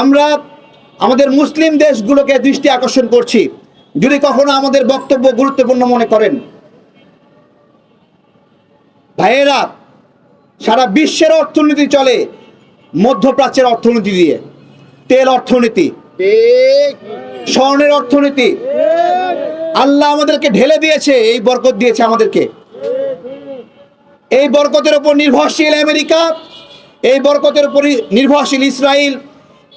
আমরা আমাদের মুসলিম দেশগুলোকে দৃষ্টি আকর্ষণ করছি। যদি কখনো আমাদের বক্তব্য গুরুত্বপূর্ণ মনে করেন। ভাইয়েরা সারা বিশ্বের অর্থনীতি চলে মধ্যপ্রাচ্যের অর্থনীতি দিয়ে। তেল অর্থনীতি স্বর্ণের অর্থনীতি। আল্লাহ আমাদেরকে ঢেলে দিয়েছে এই বরকত দিয়েছে আমাদেরকে। এই বরকতের উপর নির্ভরশীল আমেরিকা এই বরকতের উপর নির্ভরশীল ইসরায়েল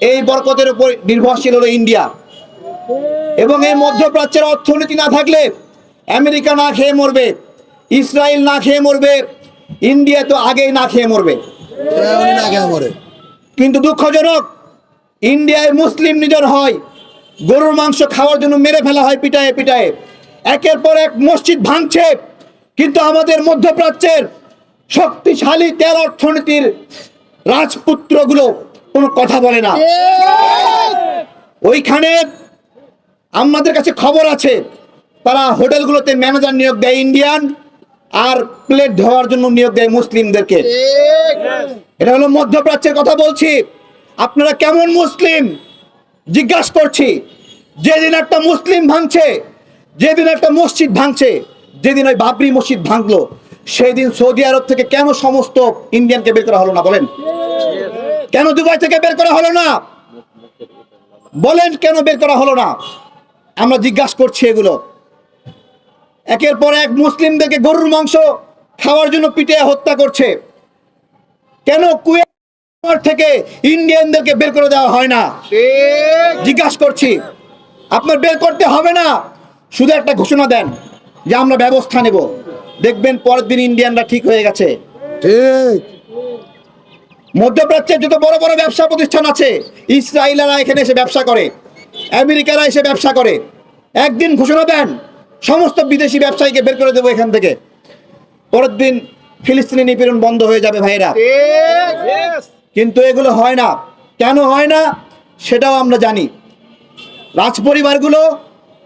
এই বরকতের উপর নির্ভরশীল হলো ইন্ডিয়া। এবং এই মধ্যপ্রাচ্যের অর্থনীতি না থাকলে আমেরিকা না খেয়ে মরবে, ইসরায়েল না খেয়ে মরবে, ইন্ডিয়া তো আগেই না খেয়ে মরবে। কিন্তু দুঃখজনক, ইন্ডিয়ায় মুসলিম নিধন হয়, গরুর মাংস খাওয়ার জন্য মেরে ফেলা হয় পিটায়ে পিটায়ে। একের পর এক মসজিদ ভাঙছে, কিন্তু আমাদের মধ্যপ্রাচ্যের শক্তিশালী তেল অর্থনীতির রাজপুত্রগুলো কোনো কথা বলে না। ওইখানে আমাদের কাছে খবর আছে, তারা হোটেলগুলোতে ম্যানেজার নিয়োগ দেয় ইন্ডিয়ান আর প্লেট ধোয়ার জন্য নিয়োগ দেয় মুসলিমদেরকে। এটা হলো মধ্যপ্রাচ্যের কথা বলছি। আপনারা কেমন মুসলিম? জিজ্ঞাসা করছি, যেদিন একটা মুসলিম ভাঙছে, যেদিন একটা মসজিদ ভাঙছে, যেদিন ওই বাবরি মসজিদ ভাঙলো সেই দিন সৌদি আরব থেকে কেন সমস্ত ইন্ডিয়ানকে বের করা হলো না বলেন? কেন দুবাই থেকে বের করা হলো না? বলেন কেন বের করা হলো না? আমরা জিজ্ঞাসা করছি এগুলো। একের পর এক মুসলিমদেরকে গরুর মাংস খাওয়ার জন্য পিটে হত্যা করছে। কেন কুয়েত থেকে ইন্ডিয়ানদেরকে বের করে দেওয়া হয় না? জিজ্ঞাসা করছি। আপনার বের করতে হবে না। শুধু একটা ঘোষণা দেন যে আমরা ব্যবস্থা নেব। দেখবেন পরের দিন ইন্ডিয়ানরা ঠিক হয়ে গেছে। ঠিক। মধ্যপ্রাচ্যের যত বড় বড় ব্যবসা প্রতিষ্ঠান আছে, ইসরায়েলারা এখানে এসে ব্যবসা করে, আমেরিকারা এসে ব্যবসা করে। একদিন ঘোষণা দেন, সমস্ত বিদেশি ব্যবসায়ীকে বের করে দেবো এখান থেকে। পরের দিন ফিলিস্তিনি নিপীড়ন বন্ধ হয়ে যাবে ভাইরা কিন্তু এগুলো হয় না। কেন হয় না? সেটাও আমরা জানি। রাজপরিবারগুলো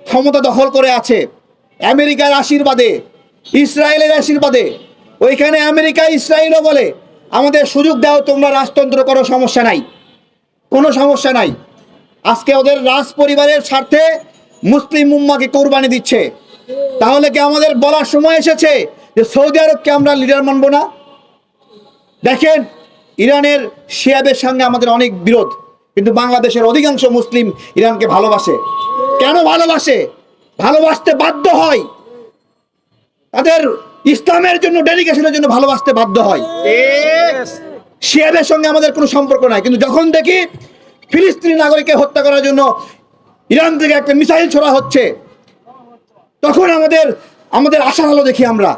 ক্ষমতা দখল করে আছে। আমেরিকার আশীর্বাদে, ইসরায়েলের আশীর্বাদে। ওইখানে আমেরিকা ইসরায়েলও বলে আমাদের সুযোগ দাও, তোমরা রাজতন্ত্র করো, সমস্যা নাই। কোনো সমস্যা নাই। আজকে ওদের রাজ পরিবারের স্বার্থে মুসলিম উম্মাকে কোরবানি দিচ্ছে। তাহলে কি আমাদের বলার সময় এসেছে যে সৌদি আরবকে আমরা লিডার মানবো না? দেখেন, ইরানের শিয়াদের সঙ্গে আমাদের অনেক বিরোধ, কিন্তু বাংলাদেশের অধিকাংশ মুসলিম ইরানকে ভালোবাসে। কেন ভালোবাসে? ভালোবাসতে বাধ্য হয়। তাদের ইসলামের জন্য ডেডিকেশনের জন্য ভালোবাসতে বাধ্য হয়। শিয়াদের সঙ্গে আমাদের কোনো সম্পর্ক নাই। কিন্তু যখন দেখি ফিলিস্তিনি নাগরিককে হত্যা করার জন্য ইরান থেকে একটা মিসাইল ছোড়া হচ্ছে তখন আমাদের আমাদের আশার আলো দেখি আমরা।